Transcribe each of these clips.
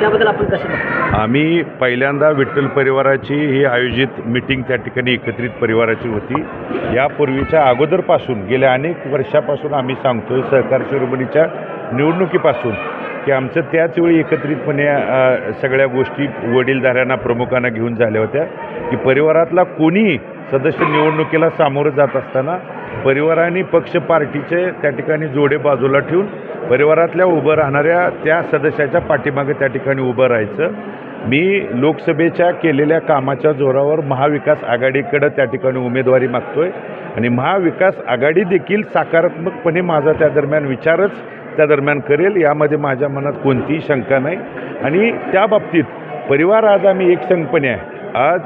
त्याबद्दल आपण कसं बघतो? आम्ही पहिल्यांदा विठ्ठल परिवाराची ही आयोजित मिटिंग त्या ठिकाणी एकत्रित परिवाराची होती. यापूर्वीच्या अगोदरपासून गेल्या अनेक वर्षापासून आम्ही सांगतोय सहकार शिरोमणीच्या निवडणुकीपासून की आमचं त्याचवेळी एकत्रितपणे सगळ्या गोष्टी वडीलधाऱ्यांना प्रमुखांना घेऊन झाल्या होत्या की परिवारातला कोणीही सदस्य निवडणुकीला सामोरं जात असताना परिवाराने पक्ष पार्टीचे त्या ठिकाणी जोडे बाजूला ठेवून परिवारातल्या उभं राहणाऱ्या त्या सदस्याच्या पाठीमागे त्या ठिकाणी उभं राहायचं. मी लोकसभेच्या केलेल्या कामाच्या जोरावर महाविकास आघाडीकडं त्या ठिकाणी उमेदवारी मागतो आहे आणि महाविकास आघाडी देखील सकारात्मकपणे माझा त्या दरम्यान विचारच त्या दरम्यान करेल यामध्ये माझ्या मनात कोणतीही शंका नाही. आणि त्या बाबतीत परिवार आज आम्ही एकसंघपणे आहे. आज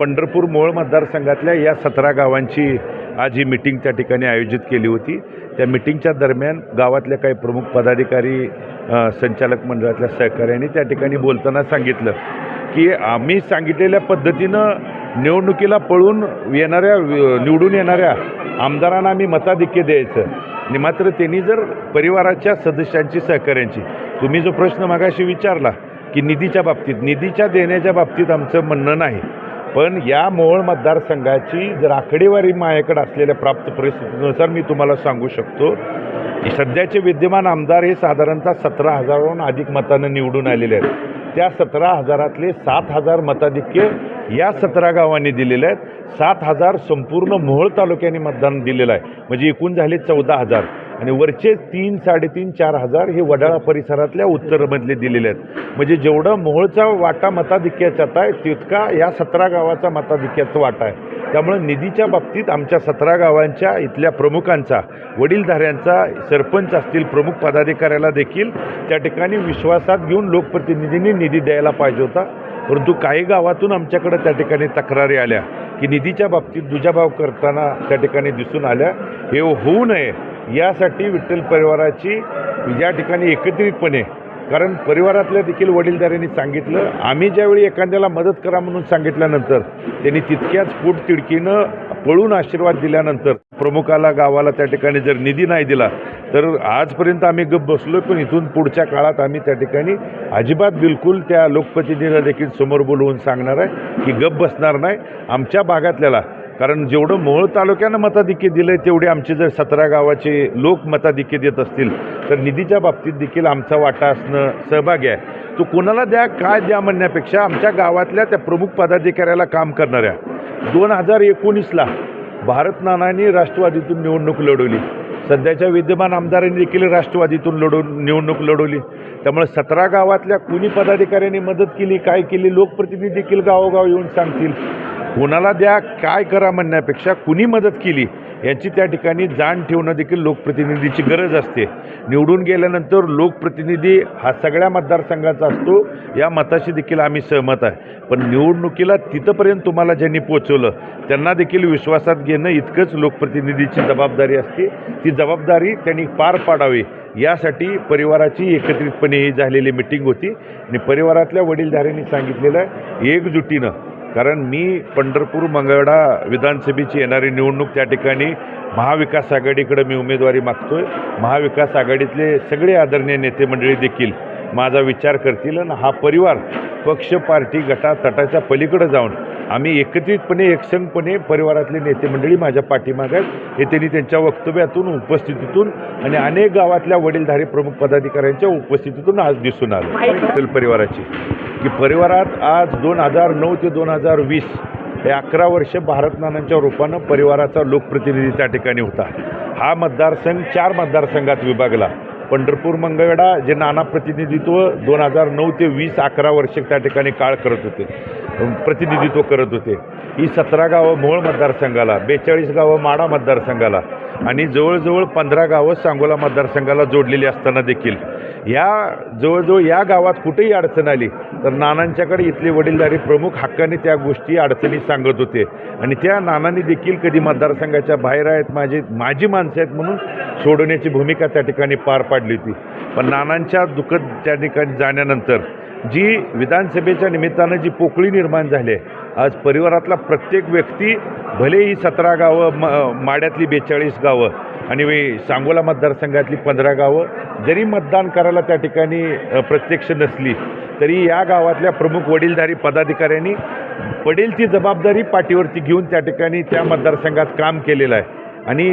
पंढरपूर मोळ मतदारसंघातल्या या सतरा गावांची आज ही मिटिंग त्या ठिकाणी आयोजित केली होती. त्या मिटिंगच्या दरम्यान गावातल्या काही प्रमुख पदाधिकारी संचालक मंडळातल्या सहकाऱ्यांनी त्या ठिकाणी बोलताना सांगितलं की आम्ही सांगितलेल्या पद्धतीनं निवडणुकीला पळून येणाऱ्या निवडून येणाऱ्या आमदारांना आम्ही मताधिक्य द्यायचं. आणि मात्र त्यांनी जर परिवाराच्या सदस्यांची सहकाऱ्यांची तुम्ही जो प्रश्न मागाशी विचारला की निधीच्या बाबतीत निधीच्या देण्याच्या बाबतीत आमचं म्हणणं नाही पण या मोहोळ मतदारसंघाची जर आकडेवारी माझ्याकडे असलेल्या प्राप्त परिस्थितीनुसार मी तुम्हाला सांगू शकतो की सध्याचे विद्यमान आमदार हे साधारणतः सतरा हजाराहून अधिक मतानं निवडून आलेले आहेत. त्या सतरा हजारातले सात हजार मताधिक्य या सतरा गावांनी दिलेले आहेत. सात हजार संपूर्ण मोहोळ तालुक्याने मतदान दिलेलं आहे. म्हणजे एकूण झाले चौदा हजार. आणि वरचे तीन साडेतीन चार हजार हे वडाळा परिसरातल्या उत्तरमधले दिलेले आहेत. म्हणजे जेवढं मोहोळचा वाटा मताधिक्याचा आहे तितका या सतरा गावाचा मताधिक्याचा वाटा आहे. त्यामुळे निधीच्या बाबतीत आमच्या सतरा गावांच्या इथल्या प्रमुखांचा वडीलधाऱ्यांचा सरपंच असतील प्रमुख पदाधिकाऱ्याला देखील त्या ठिकाणी विश्वासात घेऊन लोकप्रतिनिधींनी निधी द्यायला पाहिजे होता. परंतु काही गावातून आमच्याकडे त्या ठिकाणी तक्रारी आल्या की निधीच्या बाबतीत दुजाभाव करताना त्या ठिकाणी दिसून आल्या. हे होऊ नये. यासाठी विठ्ठल परिवाराची या ठिकाणी एकत्रितपणे कारण परिवारातल्या देखील वडीलधाऱ्यांनी सांगितलं आम्ही ज्यावेळी एखाद्याला मदत करा म्हणून सांगितल्यानंतर त्यांनी तितक्याच पोट तिडकीनं पळून आशीर्वाद दिल्यानंतर प्रमुखाला गावाला त्या ठिकाणी जर निधी नाही दिला तर आजपर्यंत आम्ही गप बसलो पण इथून पुढच्या काळात आम्ही त्या ठिकाणी अजिबात बिलकुल त्या लोकप्रतिनिधीला देखील समोर बोलवून सांगणार आहे की गप बसणार नाही. आमच्या भागातल्याला कारण जेवढं मोहोळ तालुक्यानं मताधिक्य दिलं आहे तेवढे आमचे जर सतरा गावाचे लोक मताधिक्य देत असतील तर निधीच्या बाबतीत देखील आमचा वाटा असणं सहभागी आहे. तो कोणाला द्या काय द्या म्हणण्यापेक्षा आमच्या गावातल्या त्या प्रमुख पदाधिकाऱ्याला काम करणाऱ्या. दोन हजार एकोणीसला भारत नानांनी राष्ट्रवादीतून निवडणूक लढवली. सध्याच्या विद्यमान आमदारांनी देखील राष्ट्रवादीतून लढवून निवडणूक लढवली. त्यामुळे सतरा गावातल्या कुणी पदाधिकाऱ्यांनी मदत केली काय केली लोकप्रतिनिधी देखील गावोगाव येऊन सांगतील. कोणाला द्या काय करा म्हणण्यापेक्षा कुणी मदत केली याची त्या ठिकाणी जाण ठेवणं देखील लोकप्रतिनिधीची गरज असते. निवडून गेल्यानंतर लोकप्रतिनिधी हा सगळ्या मतदारसंघाचा असतो या मताशी देखील आम्ही सहमत आहे. पण निवडणुकीला तिथंपर्यंत तुम्हाला ज्यांनी पोचवलं त्यांना देखील विश्वासात घेणं इतकंच लोकप्रतिनिधीची जबाबदारी असते. ती जबाबदारी त्यांनी पार पाडावी. यासाठी परिवाराची एकत्रितपणे ही झालेली मिटिंग होती. आणि परिवारातल्या वडीलधाऱ्यांनी सांगितलेलं एकजुटीनं कारण मी पंढरपूर मंगळवेढा विधानसभेची येणारी निवडणूक त्या ठिकाणी महाविकास आघाडीकडे मी उमेदवारी मागतोय. महाविकास आघाडीतले सगळे आदरणीय नेते मंडळी देखील माझा विचार करतील आणि हा परिवार पक्ष पार्टी गटा तटाच्या पलीकडे जाऊन आम्ही एकत्रितपणे एकसंघपणे परिवारातले नेते मंडळी माझ्या पाठीमागे आहेत. हे त्यांनी त्यांच्या वक्तव्यातून उपस्थितीतून आणि अनेक गावातल्या वडीलधारी प्रमुख पदाधिकाऱ्यांच्या उपस्थितीतून आज दिसून आलं. परिवाराची. की परिवारात आज दोन हजार नऊ ते दोन हजार वीस हे अकरा वर्ष भारत नानांच्या रूपानं परिवाराचा लोकप्रतिनिधी त्या ठिकाणी होता. हा मतदारसंघ चार मतदारसंघात विभागला. पंढरपूर मंगळवेढा जे नाना प्रतिनिधित्व दोन हजार नऊ ते वीस अकरा वर्ष त्या ठिकाणी काळ करत होते. प्रतिनिधित्व करत होते. ही सतरा गावं मोहोळ मतदारसंघाला बेचाळीस गावं माडा मतदारसंघाला आणि जवळजवळ पंधरा गावं सांगोला मतदारसंघाला जोडलेली असताना देखील या जवळजवळ या गावात कुठेही अडचण आली तर नानांच्याकडे इथले वडीलधारी प्रमुख हक्काने त्या गोष्टी अडचणी सांगत होते. आणि त्या नानांनी देखील कधी मतदारसंघाच्या बाहेर आहेत माझे माझी माणसं आहेत म्हणून सोडवण्याची भूमिका त्या ठिकाणी पार पाडली होती. पण नानांच्या दुःखद त्या ठिकाणी जाण्यानंतर जी विधानसभेच्या निमित्तानं जी पोकळी निर्माण झाली आहे आज परिवारातला प्रत्येक व्यक्ती भले ही सतरा गावं म माड्यातली बेचाळीस गावं आणि सांगोला मतदारसंघातली पंधरा गावं जरी मतदान करायला त्या ठिकाणी प्रत्यक्ष नसली तरी या गावातल्या प्रमुख वडीलधारी पदाधिकाऱ्यांनी पडेल ती जबाबदारी पाठीवरती घेऊन त्या ठिकाणी त्या मतदारसंघात काम केलेलं आहे. आणि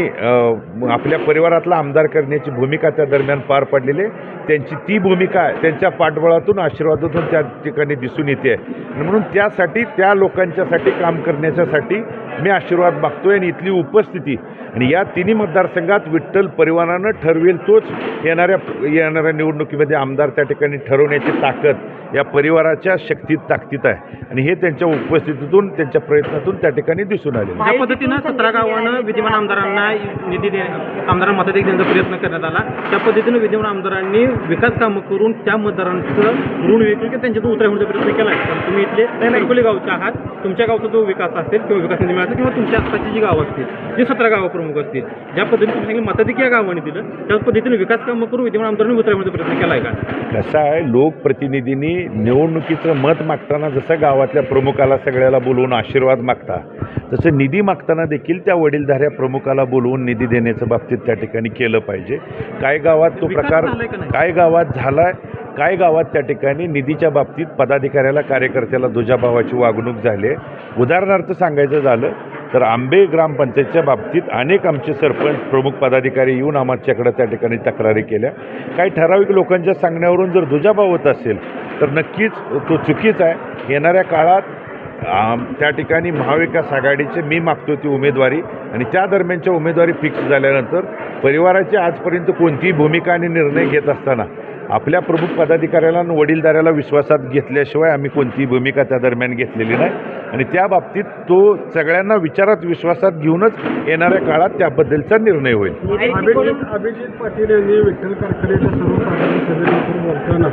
आपल्या परिवारातला आमदार करण्याची भूमिका त्या दरम्यान पार पडलेली आहे. त्यांची ती भूमिका त्यांच्या पाठबळातून आशीर्वादातून त्या ठिकाणी दिसून येते. आहे म्हणून त्यासाठी त्या लोकांच्यासाठी काम करण्याच्यासाठी मी आशीर्वाद मागतोय आणि इथली उपस्थिती. आणि या तिन्ही मतदारसंघात विठ्ठल परिवारानं ठरवेल तोच येणाऱ्या येणाऱ्या निवडणुकीमध्ये आमदार त्या ठिकाणी ठरवण्याची ताकद या परिवाराच्या शक्तीत ताकदीत आहे. आणि हे त्यांच्या उपस्थितीतून त्यांच्या प्रयत्नातून त्या ठिकाणी दिसून आलेलं आहे. ज्या पद्धतीनं सतरा गावानं विद्यमान आमदारांना निधी दे आमदारांना मताधिक देण्याचा प्रयत्न करण्यात आला त्या पद्धतीनं विद्यमान आमदारांनी विकास कामं करून त्या मतदारांचं ऋण वेगळं किंवा त्यांच्यातून उतरा होण्याचा प्रयत्न केला आहे पण तुम्ही इथले गावचे आहात तुमच्या गावचा जो विकास असेल किंवा विकास मिळाला किंवा तुमच्या आसपासची जी गावं असतील जी सतरा गावं प्रमुख असतील ज्या पद्धतीने तुम्ही सांगितलं मताधिक या गावाने दिलं त्याच पद्धतीने विकास कामं करून विद्यमान आमदारांनी उतरा होण्याचा प्रयत्न केला आहे का कसं आहे लोकप्रतिनिधींनी निवडणुकीचं मत मागताना जसं गावातल्या प्रमुखाला सगळ्याला बोलवून आशीर्वाद मागता तसं निधी मागताना देखील त्या वडीलधाऱ्या प्रमुखाला बोलवून निधी देण्याचं बाबतीत त्या ठिकाणी केलं पाहिजे काय गावात तो प्रकार? काय गावात झालाय काय गावात त्या ठिकाणी निधीच्या बाबतीत पदाधिकाऱ्याला कार्यकर्त्याला दुजाभावाची वागणूक झाली आहे? उदाहरणार्थ सांगायचं झालं तर आंबे ग्रामपंचायतच्या बाबतीत अनेक आमचे सरपंच प्रमुख पदाधिकारी येऊन आमच्याकडे त्या ठिकाणी तक्रारी केल्या. काही ठराविक लोकांच्या सांगण्यावरून जर दुजाभाव होत असेल तर नक्कीच तो चुकीचा आहे. येणाऱ्या काळात त्या ठिकाणी महाविकास आघाडीचे मी मागतो ती उमेदवारी आणि त्या दरम्यानच्या उमेदवारी फिक्स झाल्यानंतर परिवाराची आजपर्यंत कोणतीही भूमिका आणि निर्णय घेत असताना आपल्या प्रमुख पदाधिकाऱ्याला आणि वडीलधाऱ्याला विश्वासात घेतल्याशिवाय आम्ही कोणतीही भूमिका त्या दरम्यान घेतलेली नाही. आणि त्या बाबतीत तो सगळ्यांना विचारात विश्वासात घेऊनच येणाऱ्या काळात त्याबद्दलचा निर्णय होईल. अभिजित पाटील यांनी विठ्ठल कारखान्याच्या सर्वसाधारण सभेनंतर बोलताना